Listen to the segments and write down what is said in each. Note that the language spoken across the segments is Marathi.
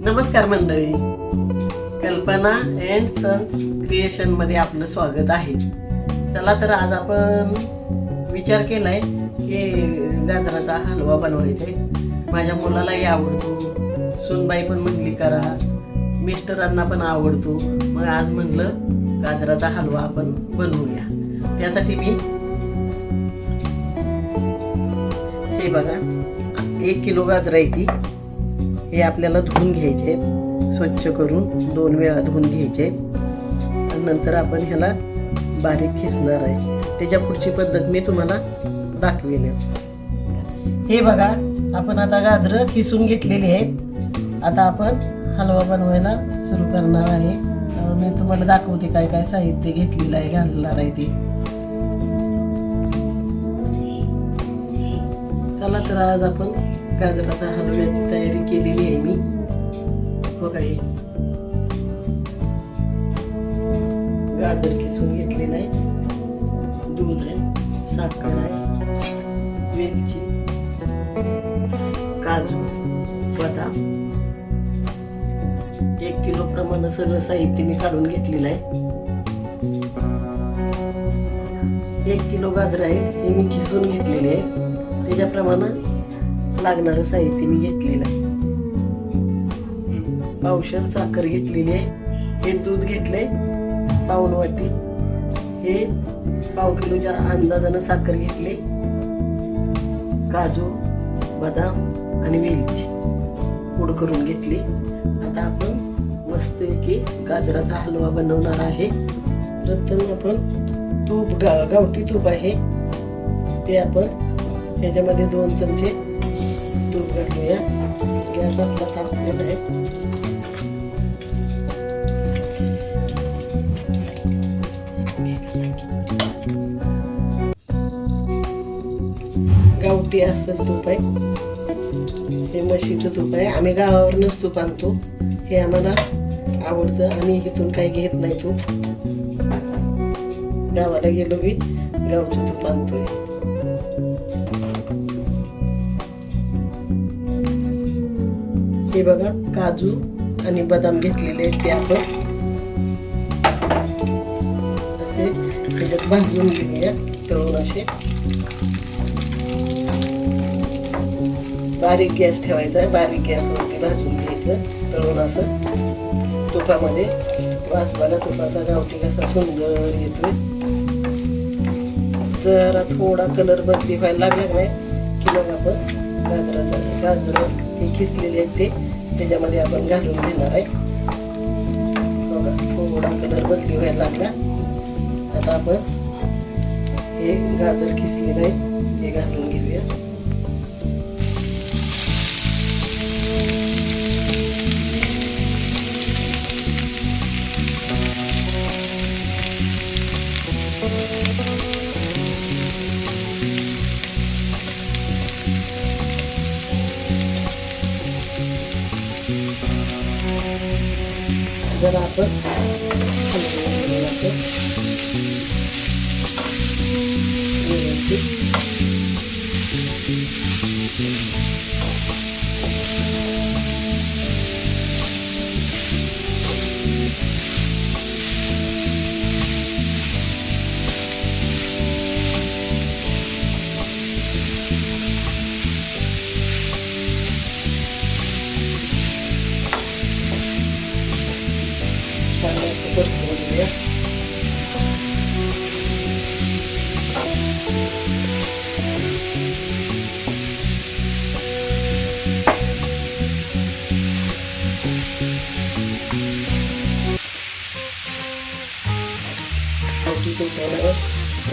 नमस्कार मंडळी. कल्पना अँड सन्स क्रिएशनमध्ये आपलं स्वागत आहे. चला तर आज आपण विचार केलाय की गाजराचा हलवा बनवायचा आहे माझ्या मुलालाही आवडतो. सुनबाई पण म्हणली करा. मिस्टरांना पण आवडतो. मग आज म्हणलं गाजराचा हलवा आपण बनवूया. त्यासाठी मी हे बघा एक किलो गाजरा आहे ती. हे आपल्याला धुवून घ्यायचे. आहेत स्वच्छ करून दोन वेळा धुवून घ्यायचे. आहेत नंतर आपण ह्याला बारीक खिसणार आहे. त्याच्या पुढची पद्धत मी तुम्हाला दाखवेन. हे बघा आपण आता गाजरं खिसून घेतलेली आहेत. आता आपण हलवा बनवायला सुरू करणार आहे. मी तुम्हाला दाखवते काय काय साहित्य घेतलेलं आहे घालणार आहे ते. चला तर आज आपण गाजराचा हलव्याची तयारी केलेली आहे मी. हो बघा हे? गाजर किसून घेतलेलं आहे. दूध आहे साखर आहे वेलची काजू बदाम. एक किलो प्रमाण सगळं साहित्य मी काढून घेतलेलं आहे. एक किलो गाजर आहे हे मी खिसून घेतलेले आहे. त्याच्याप्रमाणे लागणारं साहित्य मी घेतलेलं आहे. पावशर साखर घेतलेली आहे. हे दूध घेतले पाऊन वाटी हे पाव किलोच्या अंदाजानं साखर घेतली काजू बदाम आणि वेलची पूड करून घेतली. आता आपण मस्तपैकी गाजराचा हलवा बनवणार आहे. प्रथम आपण तूप गा गावठी तूप आहे. ते आपण त्याच्यामध्ये दोन चमचे घालूया गॅस आपला तापलेला आहे. गावठी असेल तूप आहे. हे म्हशीचं तूप आहे. आम्ही गावावरनच तूप आणतो. हे आम्हाला आवडतं. आम्ही इथून काही घेत नाही तूप. गावाला गेलो की गावचं तूप आणतोय. हे बघा काजू आणि बदाम घेतलेले आहेत ते आपण. त्याच्यात भाजून घेऊया तळून असे. बारीक गॅस ठेवायचा आहे बारीक गॅसवरती भाजून घ्यायचं तळून असं. तुपामध्ये वासवाला तुपाचा गावठी कसा सुंदर येतोय. जरा थोडा कलर बदली व्हायला लागला नाही की मग आपण गाजराचा गाजर हे खिसलेले आहेत ते. त्याच्यामध्ये आपण घालून घेणार आहे. बघा थोडा कलर बदली व्हायला लागला. आता आपण हे गाजर किसलेलं आहे हे घालून घेऊया. जरा आपण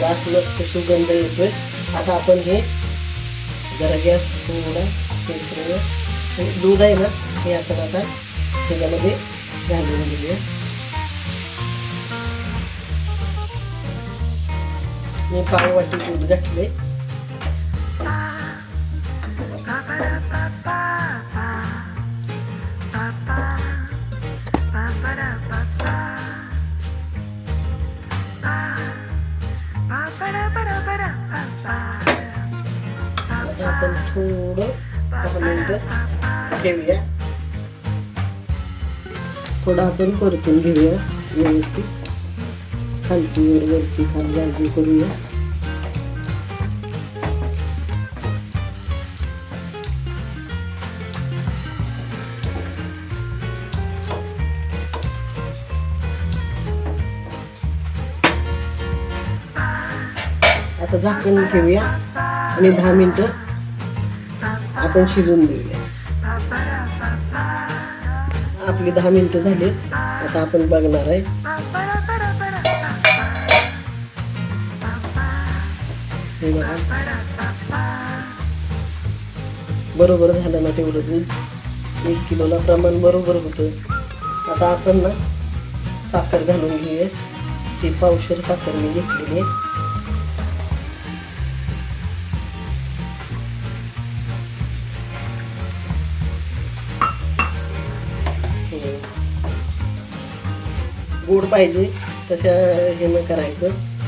वास मस्त सुगंध येतोय. आता आपण हे जरा गॅस थोडा दूध आहे ना हे आपण आता त्याच्यामध्ये घालून घेऊया. मी पाव वाटी दूध घातले आता आपण थोडं दहा मिनिटं ठेवूया थोडं आपण परतून घेऊया व्यवस्थित खालची वर वरची खाल बाजू करूया. आता झाकण ठेवूया आणि दहा मिनटं आपण शिजून देऊया. आपली दहा मिनिटं झाली आता आपण बघणार आहे. हे बघा. बरोबर झालं ना तेवढं दूध एक किलोला प्रमाण बरोबर होतं. आता आपण ना साखर घालून घेऊया ती पावशर साखर मी घेतलेली आहे. गोड पाहिजे तशा हे न करायचं.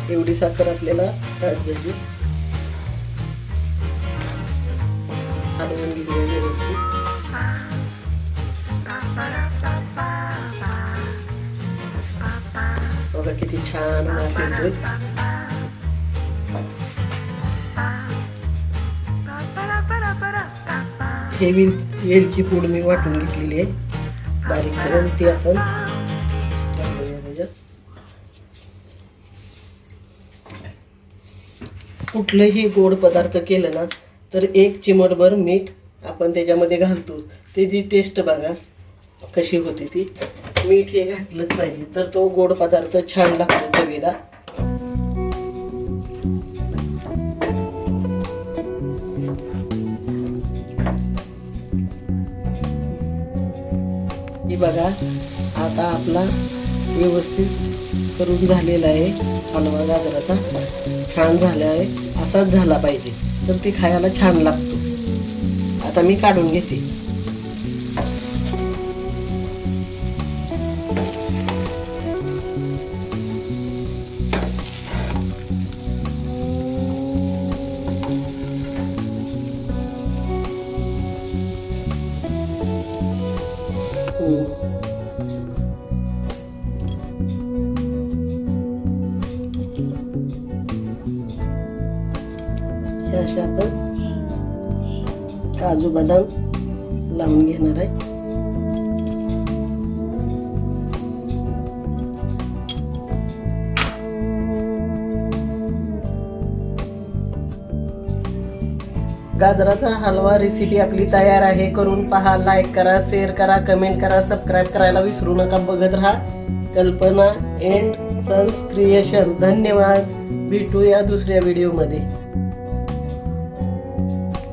एवढी साखर आपल्याला काढायची. हलवून घेऊया व्यवस्थित बघा किती छान वास येतोय हे वेल वेलची पूड मी वाटून घेतलेली आहे बारीक करून ती आपण कुठलंही गोड पदार्थ केलं ना तर एक चिमटभर मीठ आपण त्याच्यामध्ये घालतो. त्याची टेस्ट बघा कशी होते ती. मीठ हे घातलंच पाहिजे. तर तो गोड पदार्थ छान लागतो चवीला. हे बघा आता आपला व्यवस्थित करून झालेला आहे. हलवा गाजराचा. छान झाला आहे. असाच झाला पाहिजे. तर ती खायला छान लागतो. आता मी काढून घेते. काजू बदाम लावून घेणार आहे. गाजराचा हलवा रेसिपी आपली तयार आहे. करून पहा लाईक करा शेअर करा कमेंट करा सबस्क्राईब करायला विसरू नका. बघत राहा. कल्पना एंड सन्स क्रिएशन धन्यवाद. भेटूया दुसऱ्या व्हिडिओमध्ये